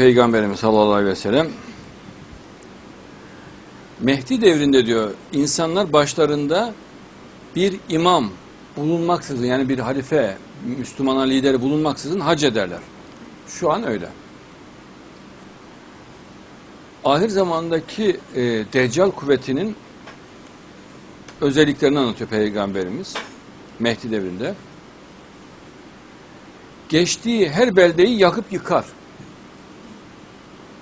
Peygamberimiz sallallahu aleyhi ve sellem. Mehdi devrinde diyor insanlar başlarında bir imam bulunmaksızın yani bir halife, Müslüman lideri bulunmaksızın hac ederler. Şu an öyle. Ahir zamandaki e, Deccal kuvvetinin özelliklerini anlatıyor Peygamberimiz Mehdi devrinde. Geçtiği her beldeyi yakıp yıkar.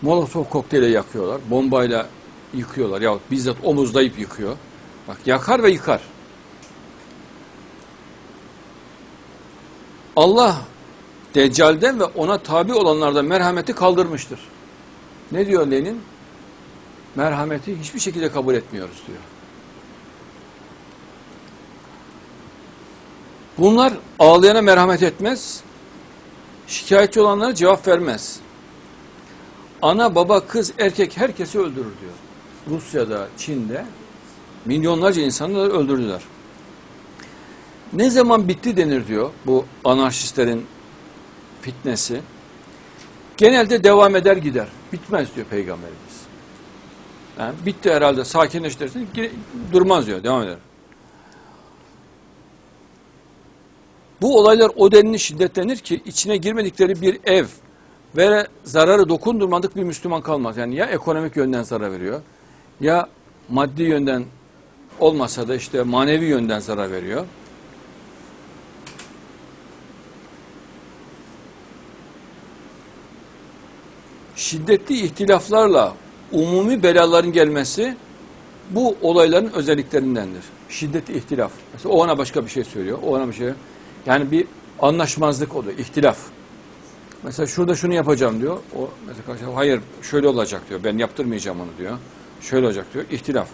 Molotov kokteyle yakıyorlar, bombayla yıkıyorlar yahut bizzat omuzlayıp yıkıyor. Bak yakar ve yıkar. Allah Deccal'den ve ona tabi olanlardan merhameti kaldırmıştır. Ne diyor Lenin? Merhameti hiçbir şekilde kabul etmiyoruz diyor. Bunlar ağlayana merhamet etmez, şikayetçi olanlara cevap vermez. Ana, baba, kız, erkek herkesi öldürür diyor. Rusya'da, Çin'de milyonlarca insanları öldürdüler. Ne zaman bitti denir diyor bu anarşistlerin fitnesi. Genelde devam eder gider. Bitmez diyor Peygamberimiz. Yani bitti herhalde sakinleştirsin durmaz diyor devam eder. Bu olaylar o denli şiddetlenir ki içine girmedikleri bir ev ve zararı dokundurmadık bir Müslüman kalmaz. Yani ya ekonomik yönden zarar veriyor ya maddi yönden olmasa da işte manevi yönden zarar veriyor. Şiddetli ihtilaflarla umumi belaların gelmesi bu olayların özelliklerindendir. Şiddetli ihtilaf. Mesela o ona başka bir şey söylüyor, o ona bir şey. Yani bir anlaşmazlık oluyor, ihtilaf. Mesela şurada şunu yapacağım diyor. O mesela hayır şöyle olacak diyor. Ben yaptırmayacağım onu diyor. Şöyle olacak diyor. İhtilaf.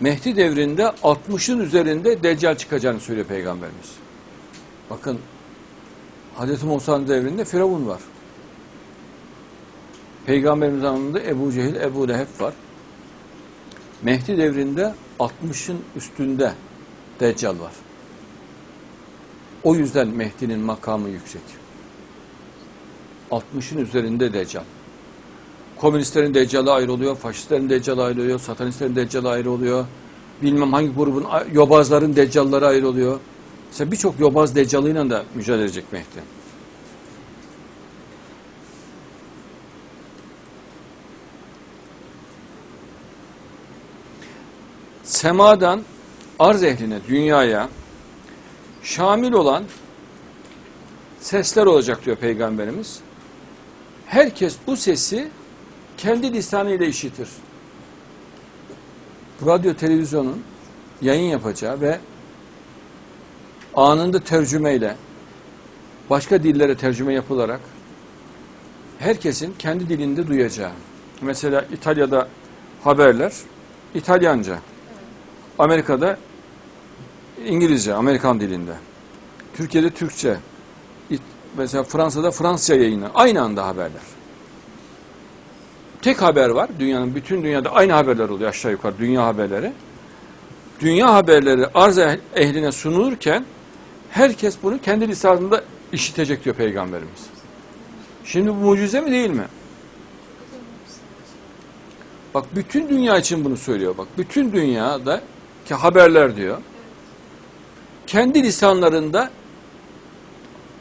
Mehdi devrinde 60'ın üzerinde deccal çıkacağını söylüyor Peygamberimiz. Bakın Hazreti Musa'nın devrinde Firavun var. Peygamberimiz zamanında Ebu Cehil, Ebu Leheb var. Mehdi devrinde 60'ın üstünde Deccal var. O yüzden Mehdi'nin makamı yüksek. 60'ın üzerinde Deccal. Komünistlerin Deccal'ı ayrı oluyor, faşistlerin Deccal'ı ayrı oluyor, satanistlerin Deccal'ı ayrı oluyor. Bilmem hangi grubun, yobazların Deccal'ları ayrı oluyor. Mesela birçok yobaz Deccal'ıyla da mücadele edecek Mehdi. Semadan arz ehline, dünyaya şamil olan sesler olacak diyor Peygamberimiz. Herkes bu sesi kendi lisanıyla işitir. Radyo televizyonun yayın yapacağı ve anında tercümeyle başka dillere tercüme yapılarak herkesin kendi dilinde duyacağı. Mesela İtalya'da haberler İtalyanca. Amerika'da İngilizce, Amerikan dilinde. Türkiye'de Türkçe. Mesela Fransa'da Fransızca yayını. Aynı anda haberler. Tek haber var. Dünyanın bütün dünyada aynı haberler oluyor aşağı yukarı dünya haberleri. Dünya haberleri arz ehline sunulurken herkes bunu kendi lisanında işitecek diyor Peygamberimiz. Şimdi bu mucize mi değil mi? Bak bütün dünya için bunu söylüyor. Bak bütün dünyada ki haberler diyor. Kendi lisanlarında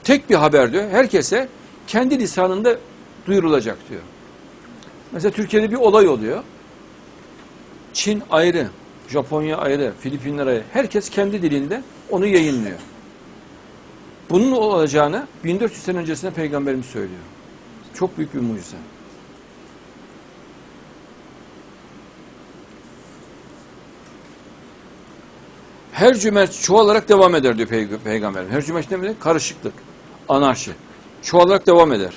tek bir haber diyor. Herkese kendi lisanında duyurulacak diyor. Mesela Türkiye'de bir olay oluyor. Çin ayrı, Japonya ayrı, Filipinler ayrı. Herkes kendi dilinde onu yayınlıyor. Bunun olacağını 1400 sene öncesinde peygamberimiz söylüyor. Çok büyük bir mucize. Her cümerç çoğalarak devam eder diyor Peygamber. Her cümerç ne demek? Karışıklık, anarşi. Çoğalarak devam eder.